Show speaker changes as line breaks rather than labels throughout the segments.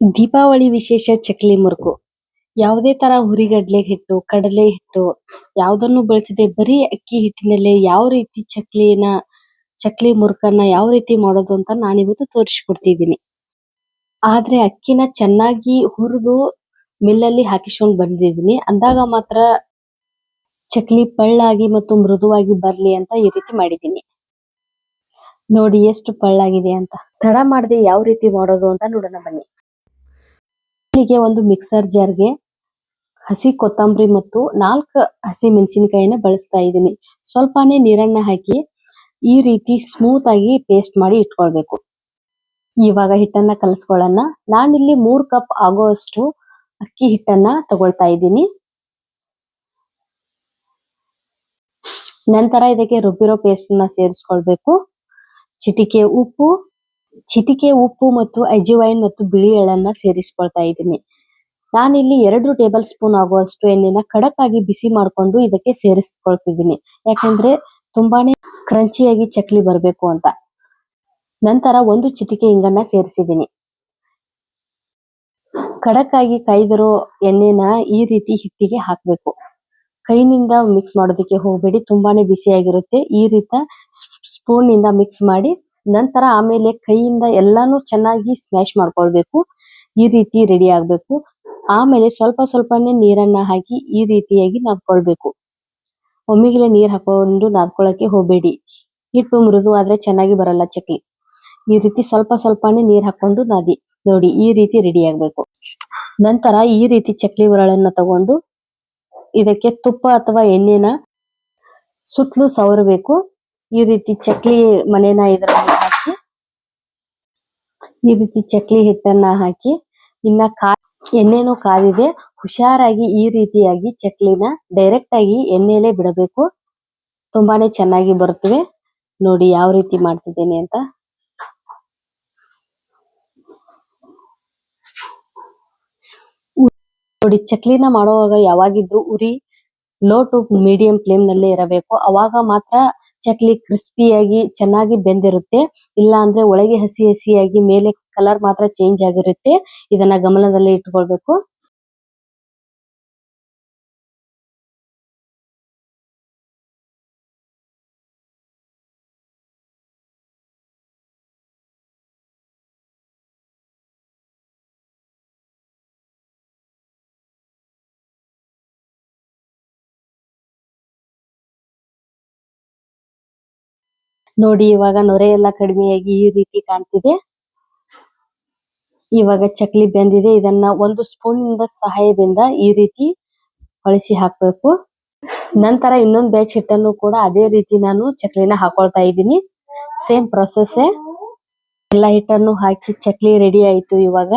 ದೀಪಾವಳಿ ವಿಶೇಷ ಚಕ್ಲಿ ಮುರುಕು ಯಾವುದೇ ತರ ಹುರಿಗಡಲೆ ಹಿಟ್ಟು, ಕಡಲೆ ಹಿಟ್ಟು, ಯಾವುದನ್ನು ಬಳಸದೆ ಬರಿ ಅಕ್ಕಿ ಹಿಟ್ಟಿನಲ್ಲಿ ಯಾವ ರೀತಿ ಚಕ್ಲಿನ, ಚಕ್ಲಿ ಮುರುಕನ್ನ ಯಾವ ರೀತಿ ಮಾಡೋದು ಅಂತ ನಾನು ಇವತ್ತು ತೋರಿಸಿ ಕೊಡ್ತಿದೀನಿ. ಆದ್ರೆ ಅಕ್ಕಿನ ಚೆನ್ನಾಗಿ ಹುರಿದು ಮಿಲ್ ಅಲ್ಲಿ ಹಾಕಿಸ್ಕೊಂಡು ಬಂದಿದ್ದೀನಿ ಅಂದಾಗ ಮಾತ್ರ ಚಕ್ಲಿ ಪಳ್ಳಾಗಿ ಮತ್ತು ಮೃದುವಾಗಿ ಬರಲಿ ಅಂತ ಈ ರೀತಿ ಮಾಡಿದ್ದೀನಿ ನೋಡಿ ಎಷ್ಟು ಪಳ್ಳಾಗಿದೆ ಅಂತ ತಡ ಮಾಡದೆ ಯಾವ ರೀತಿ ಮಾಡೋದು ಅಂತ ನೋಡೋಣ ಬನ್ನಿ. ಮೊದಲಿಗೆ ಒಂದು ಮಿಕ್ಸರ್ ಜಾರ್ಗೆ ಹಸಿ ಕೊತ್ತಂಬರಿ ಮತ್ತು ನಾಲ್ಕು ಹಸಿ ಮೆಣಸಿನಕಾಯಿನ ಬಳಸ್ತಾ ಇದ್ದೀನಿ. ಸ್ವಲ್ಪನೇ ನೀರನ್ನ ಹಾಕಿ ಈ ರೀತಿ ಸ್ಮೂತ್ ಆಗಿ ಪೇಸ್ಟ್ ಮಾಡಿ ಇಟ್ಕೊಳ್ಬೇಕು. ಇವಾಗ ಹಿಟ್ಟನ್ನ ಕಲಸ್ಕೊಳ್ಳೋಣ ನಾನಿಲ್ಲಿ ಮೂರ್ ಕಪ್ ಆಗುವಷ್ಟು ಅಕ್ಕಿ ಹಿಟ್ಟನ್ನ ತಗೊಳ್ತಾ ಇದ್ದೀನಿ. ನಂತರ ಇದಕ್ಕೆ ರುಬ್ಬಿರೋ ಪೇಸ್ಟ್ನ ಸೇರಿಸ್ಕೊಳ್ಬೇಕು. ಚಿಟಿಕೆ ಉಪ್ಪು ಚಿಟಿಕೆ, ಉಪ್ಪು ಮತ್ತು ಅಜವಾಯಿನ್ ಮತ್ತು ಬಿಳಿ ಎಳ್ಳನ್ನ ಸೇರಿಸ್ಕೊಳ್ತಾ ಇದ್ದೀನಿ. ನಾನಿಲ್ಲಿ ಎರಡು ಟೇಬಲ್ ಸ್ಪೂನ್ ಆಗುವಷ್ಟು ಎಣ್ಣೆನ ಖಡಕ್ ಆಗಿ ಬಿಸಿ ಮಾಡ್ಕೊಂಡು ಇದಕ್ಕೆ ಸೇರಿಸ್ಕೊಳ್ತಿದ್ದೀನಿ. ಯಾಕಂದ್ರೆ ತುಂಬಾನೇ ಕ್ರಂಚಿ ಚಕ್ಲಿ ಬರಬೇಕು ಅಂತ. ನಂತರ ಒಂದು ಚಿಟಿಕೆ ಇಂಗನ್ನ ಸೇರಿಸಿದ್ದೀನಿ. ಖಡಕ್ ಆಗಿ ಕಾಯ್ದಿರೋ ಎಣ್ಣೆನ ಈ ರೀತಿ ಹಿಟ್ಟಿಗೆ ಹಾಕ್ಬೇಕು. ಕೈನಿಂದ ಮಿಕ್ಸ್ ಮಾಡೋದಕ್ಕೆ ಹೋಗ್ಬೇಡಿ, ತುಂಬಾನೇ ಬಿಸಿಯಾಗಿರುತ್ತೆ. ಈ ರೀತಿ ಸ್ಪೂನ್ನಿಂದ ಮಿಕ್ಸ್ ಮಾಡಿ ನಂತರ ಆಮೇಲೆ ಕೈಯಿಂದ ಎಲ್ಲಾನು ಚೆನ್ನಾಗಿ ಸ್ಮ್ಯಾಶ್ ಮಾಡ್ಕೊಳ್ಬೇಕು. ಈ ರೀತಿ ರೆಡಿ ಆಗ್ಬೇಕು. ಆಮೇಲೆ ಸ್ವಲ್ಪ ಸ್ವಲ್ಪನೇ ನೀರನ್ನ ಹಾಕಿ ಈ ರೀತಿಯಾಗಿ ನಾದ್ಕೊಳ್ಬೇಕು. ಒಮ್ಮಿಗೆಲೇ ನೀರ್ ಹಾಕೊಂಡು ನಾದ್ಕೊಳಕ್ಕೆ ಹೋಗ್ಬೇಡಿ. ಹಿಟ್ಟು ಮೃದುವಾದ್ರೆ ಚೆನ್ನಾಗಿ ಬರಲ್ಲ ಚಕ್ಲಿ. ಈ ರೀತಿ ಸ್ವಲ್ಪ ಸ್ವಲ್ಪನೇ ನೀರ್ ಹಾಕೊಂಡು ನಾದಿ. ನೋಡಿ, ಈ ರೀತಿ ರೆಡಿ ಆಗ್ಬೇಕು. ನಂತರ ಈ ರೀತಿ ಚಕ್ಲಿ ಉರಳನ್ನ ತಗೊಂಡು ಇದಕ್ಕೆ ತುಪ್ಪ ಅಥವಾ ಎಣ್ಣೆನ ಸುತ್ತಲೂ ಸವರಬೇಕು. ಈ ರೀತಿ ಚಕ್ಲಿ ಮನೇನ ಇದರಲ್ಲಿ ಹಾಕಿ, ಈ ರೀತಿ ಚಕ್ಲಿ ಹಿಟ್ಟನ್ನ ಹಾಕಿ, ಇನ್ನ ಕಾ, ಎಣ್ಣೆನೂ ಕಾದಿದೆ ಹುಷಾರಾಗಿ ಈ ರೀತಿಯಾಗಿ ಚಕ್ಲಿನ ಡೈರೆಕ್ಟ್ ಆಗಿ ಎಣ್ಣೆಲೆ ಬಿಡಬೇಕು. ತುಂಬಾನೇ ಚೆನ್ನಾಗಿ ಬರುತ್ತವೆ. ನೋಡಿ ಯಾವ ರೀತಿ ಮಾಡ್ತಿದ್ದೇನೆ ಅಂತ. ನೋಡಿ, ಚಕ್ಲಿನ ಮಾಡುವಾಗ ಯಾವಾಗಿದ್ರು ಉರಿ ಲೋ ಟು ಮೀಡಿಯಂ ಫ್ಲೇಮ್ ನಲ್ಲೇ ಇರಬೇಕು. ಅವಾಗ ಮಾತ್ರ ಚಕ್ಲಿ ಕ್ರಿಸ್ಪಿ ಆಗಿ ಚೆನ್ನಾಗಿ ಬೆಂದಿರುತ್ತೆ. ಇಲ್ಲ ಅಂದ್ರೆ ಒಳಗೆ ಹಸಿ ಹಸಿಯಾಗಿ ಮೇಲೆ ಕಲರ್ ಮಾತ್ರ ಚೇಂಜ್ ಆಗಿರುತ್ತೆ. ಇದನ್ನ ಗಮನದಲ್ಲಿ ಇಟ್ಕೊಳ್ಬೇಕು. ನೋಡಿ, ಇವಾಗ ನೊರೆ ಎಲ್ಲ ಕಡಿಮೆಯಾಗಿ ಈ ರೀತಿ ಕಾಣ್ತಿದೆ. ಇವಾಗ ಚಕ್ಲಿ ಬೆಂದಿದೆ ಇದನ್ನ ಒಂದು ಸ್ಪೂನ್ನಿಂದ ಸಹಾಯದಿಂದ ಈ ರೀತಿ ಹೊಳಿಸಿ ಹಾಕ್ಬೇಕು. ನಂತರ ಇನ್ನೊಂದ್ ಬ್ಯಾಚ್ ಹಿಟ್ಟನ್ನು ಕೂಡ ಅದೇ ರೀತಿ ನಾನು ಚಕ್ಲಿನ ಹಾಕೊಳ್ತಾ ಇದ್ದೀನಿ. ಸೇಮ್ ಪ್ರೊಸೆಸ್ಸೇ ಎಲ್ಲ ಹಿಟ್ಟನ್ನು ಹಾಕಿ ಚಕ್ಲಿ ರೆಡಿ ಆಯ್ತು ಇವಾಗ.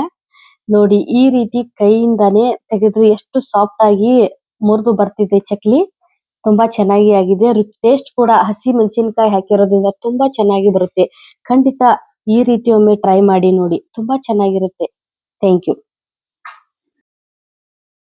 ನೋಡಿ, ಈ ರೀತಿ ಕೈಯಿಂದಾನೆ ತೆಗೆದ್ರೆ ಎಷ್ಟು ಸಾಫ್ಟ್ ಆಗಿ ಮುರಿದು ಬರ್ತಿದೆ ಚಕ್ಲಿ. ತುಂಬಾ ಚೆನ್ನಾಗಿ ಆಗಿದೆ ಟೇಸ್ಟ್ ಕೂಡ ಹಸಿ ಮೆಣಸಿನಕಾಯಿ ಹಾಕಿರೋದ್ರಿಂದ ತುಂಬಾ ಚೆನ್ನಾಗಿ ಬರುತ್ತೆ. ಖಂಡಿತ ಈ ರೀತಿ ಒಮ್ಮೆ ಟ್ರೈ ಮಾಡಿ ನೋಡಿ ತುಂಬಾ ಚೆನ್ನಾಗಿರುತ್ತೆ. Thank you